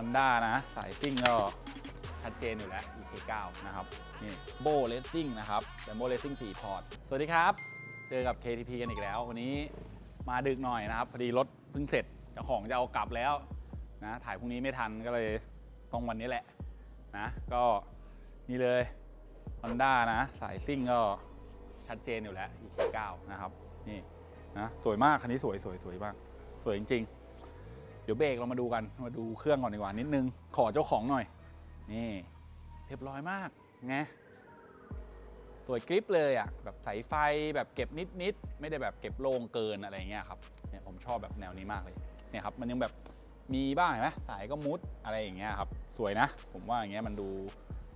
Honda นะ สายซิ่งก็ชัดเจนอยู่แล้ว EK9 นะครับ นี่โบเลสซิ่งนะครับแต่โบเลสซิ่ง4พอร์ต สวัสดีครับ เจอกับ KTP กันอีกแล้ว วันนี้มาดึกหน่อยนะครับ พอดีรถเพิ่งเสร็จเจ้าของจะเอากลับแล้วนะถ่ายพรุ่งนี้ไม่ทันก็เลยต้องวันนี้แหละนะ ก็นี่เลย Honda นะ สายซิ่งก็ชัดเจนอยู่แล้ว EK9 นะครับ นี่นะสวยมากคันนี้สวยสวยสวยมาก สวยจริงๆ ดี๋ยวเบรกเรามาดูกันมาดูเครื่องก่อนดีกว่านิดนึง ขอเจ้าของหน่อย นี่ เรียบร้อยมากไงสวยกริปเลยอะแบบใสไฟแบบเก็บนิดๆไม่ได้แบบเก็บโล่งเกินอะไรเงี้ยครับเนี่ยผมชอบแบบแนวนี้มากเลยเนี่ยครับมันยังแบบมีบ้างเห็นไหมสายก็มุดอะไรอย่างเงี้ยครับ สวยนะ ผมว่าอย่างเงี้ยมันดู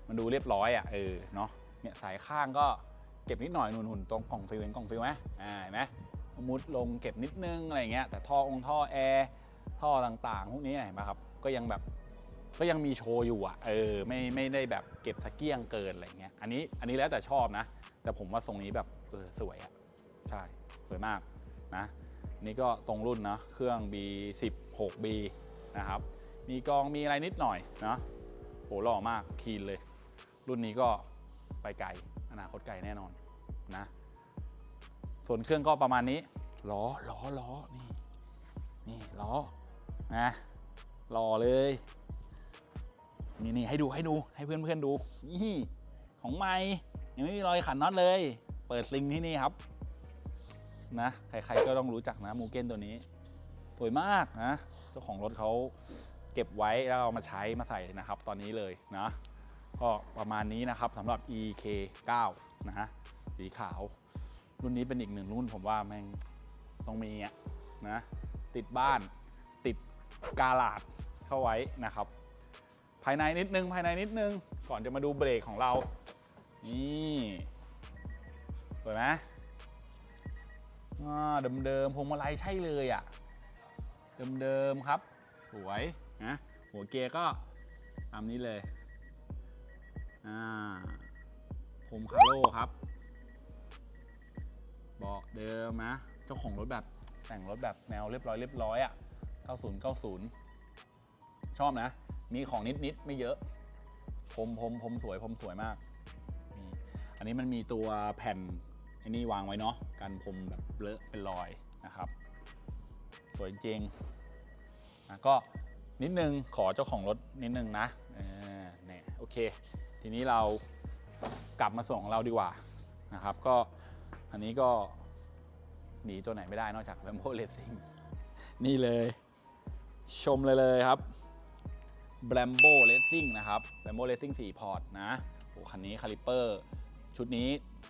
มันดูเรียบร้อยอะเออเนาะเนี่ยสายข้างก็เก็บนิดหน่อยหนุนๆตรงกล่องฟิลเห็นกล่องฟิลไหมอ่าเห็นไหมมุดลงเก็บนิดนึงอะไรเงี้ยแต่ท่อองท่อแอร์ ท่อต่างๆพวกนี้เห็นไหมครับก็ยังแบบก็ยังมีโชว์อยู่อะเออไม่ไม่ได้แบบเก็บสกเกี้ยงเกินอะไรเงี้ยอันนี้อันนี้แล้วแต่ชอบนะ แต่ผมว่าทรงนี้แบบเออสวยอะใช่สวยมากนะนี่ก็ตรงรุ่นนะเครื่อง B16B นะครับมีกองมีอะไรนิดหน่อยนะโหหล่อมากคีนเลย รุ่นนี้ก็ไปไกลอนาคตไกลแน่นอนนะส่วนเครื่องก็ประมาณนี้ล้อล้อล้อนี่นี่ล้อ นะหล่อเลย นี่นี่ให้ดูให้ดูให้เพื่อนเพื่อนดูนี่ของใหม่ยังไม่มีรอยขันน็อตเลย เปิดซิงที่นี่ครับ นะใครๆก็ต้องรู้จักนะมูเก้นตัวนี้สวยมากนะ เจ้าของรถเขาเก็บไว้แล้วเอามาใช้มาใส่นะครับ ตอนนี้เลยนะก็ประมาณนี้นะครับสำหรับ EK9 นะฮะสีขาว รุ่นนี้เป็นอีกหนึ่งรุ่นผมว่าแม่งต้องมีอะนะ ติดบ้าน กาลาดเข้าไว้นะครับ ภายในนิดนึงภายในนิดนึง ก่อนจะมาดูเบรกของเรา นี่สวยไหมอ่าเดิมๆพวงมาลัยใช่เลยอะ่ะ เดิมๆครับ สวยนะหัวเกียร์ก็ตามนี้เลยอ่าพรมคาโร่ครับเบาะเดิมนะ เจ้าของรถแบบแต่งรถแบบแนวเรียบร้อยเรียบร้อยอะ่ะ 90 90 ชอบนะ มีของนิดๆไม่เยอะพรมพรมพรมสวยพรมสวยมากนี่อันนี้มันมีตัวแผ่นไอ้นี่วางไว้เนาะกันพรมแบบเลอะเป็นรอยนะครับ สวยจริงนะก็นิดนึงขอเจ้าของรถนิดนึงนะเนี่ยโอเค ทีนี้เรากลับมาส่งของเราดีกว่านะครับก็อันนี้ก็หนีตัวไหนไม่ได้นอกจาก Lambo Racing นี่เลย ชมเลยเลยครับ b r a m b o Racing นะครับ b r a m b o Racing 4 พอร์ตนะโอ้คันนี้คาลิเปอร์ ชุดนี้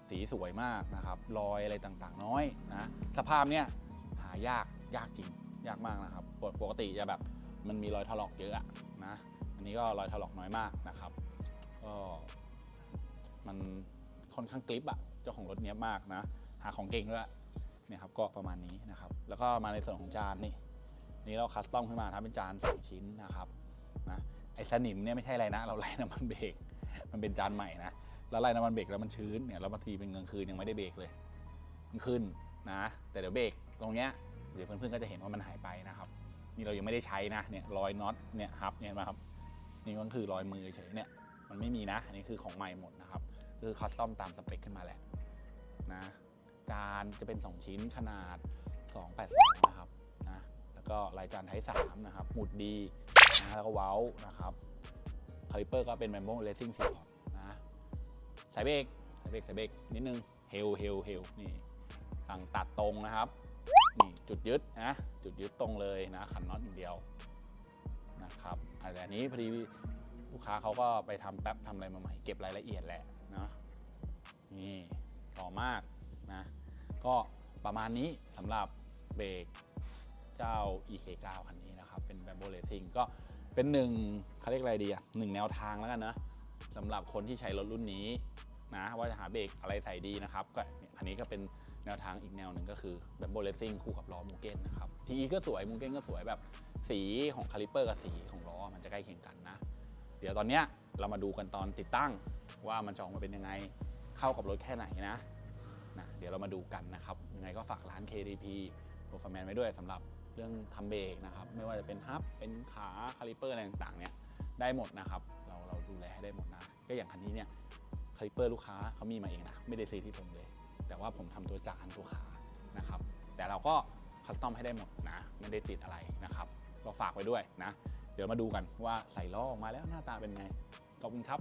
สีสวยมากนะครับ รอยอะไรต่างๆ น้อยนะ สภาพเนี้ยหายากยากจริง ยากมากนะครับ ปกติจะแบบมันมีรอยถลอกเยอะอะนะ อันนี้ก็รอยถลอกน้อยมากนะครับ ก็มันค่อนข้างกริปอะเจ้าของรถเนี้ยมากนะ หาของเก่งด้วยเนี่ยครับก็ประมาณนี้นะครับ แล้วก็มาในส่วนของจานนี่ นี่เราคัสตอมขึ้นมาทำเป็นจานสองชิ้นนะครับนะไอ้สนิมเนี่ยไม่ใช่อะไรนะ เราไล่น้ำมันเบรกมันเป็นจานใหม่นะแล้วไล่น้ำมันเบรกแล้วมันชื้นเนี่ยแล้วบางทีเป็นกลางคืนยังไม่ได้เบรกเลยมันขึ้นนะแต่เดี๋ยวเบรกตรงเนี้ยเดี๋ยวเพื่อนๆก็จะเห็นว่ามันหายไปนะครับ นี่เรายังไม่ได้ใช้นะเนี่ยรอยน็อตเนี่ยฮับเนี่ยเห็นไหมครับนี่ก็คือรอยมือเฉยเนี่ยมันไม่มีนะ อันนี้คือของใหม่หมดนะครับคือคัสตอมตามสเปคขึ้นมาแหละนะจานจะเป็น 2 ชิ้นขนาด 282นะครับนะแล้ว ก็ลายจานไทป์3นะครับหมุดดีนะแล้วก็เว้านะครับคาลิเปอร์ก็เป็นแมมโบเลสซิ่งสี่พอร์ตนะสายเบรกสายเบรกสายเบรกนิดนึงเฮลเฮลเฮลนี่สั่งตัดตรงนะครับนี่จุดยึดนะจุดยึดตรงเลยนะขันน็อตอย่างเดียวนะครับอะแต่อันนี้พอดีลูกค้าเขาก็ไปทำแป๊บทำอะไรมาใหม่เก็บรายละเอียดแหละนะนี่ต่อมากนะก็ประมาณนี้สำหรับเบรก เจ้า EK9 คันนี้นะครับ เป็น Bambo Racing ก็เป็นหนึ่งเขาเรียกอะไรดีอะหนึ่งแนวทางแล้วกันนะสำหรับคนที่ใช้รถรุ่นนี้นะว่าจะหาเบรกอะไรใส่ดีนะครับก็คันนี้ก็เป็นแนวทางอีกแนวหนึ่งก็คือแบบโบเลสซิ่งคู่กับล้อมูเก้นนะครับทีก็สวยมูเก้นก็สวยแบบสีของคาลิเปอร์กับสีของล้อมันจะใกล้เคียงกันนะ เดี๋ยวตอนเนี้ยเรามาดูกันตอนติดตั้งว่ามันจะออกมาเป็นยังไงเข้ากับรถแค่ไหนนะนะ เดี๋ยวเรามาดูกันนะครับยังไงก็ฝากร้าน KDP Performance ไว้ด้วยสำหรับ เรื่องทำเบรกนะครับ ไม่ว่าจะเป็นฮับ เป็นขาคาลิเปอร์อะไรต่างๆเนี่ยได้หมดนะครับ เราเราดูแลให้ได้หมดนะก็อย่างคันนี้เนี่ยคาลิเปอร์ลูกค้าเขามีมาเองนะไม่ได้ซื้อที่ผมเลย แต่ว่าผมทำตัวจานตัวขานะครับ แต่เราก็คัสตอมให้ได้หมดนะไม่ได้ติดอะไรนะครับ ก็ฝากไว้ด้วยนะ เดี๋ยวมาดูกันว่าใส่ล้อออกมาแล้วหน้าตาเป็นไงขอบคุณครับ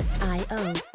Podcast.io.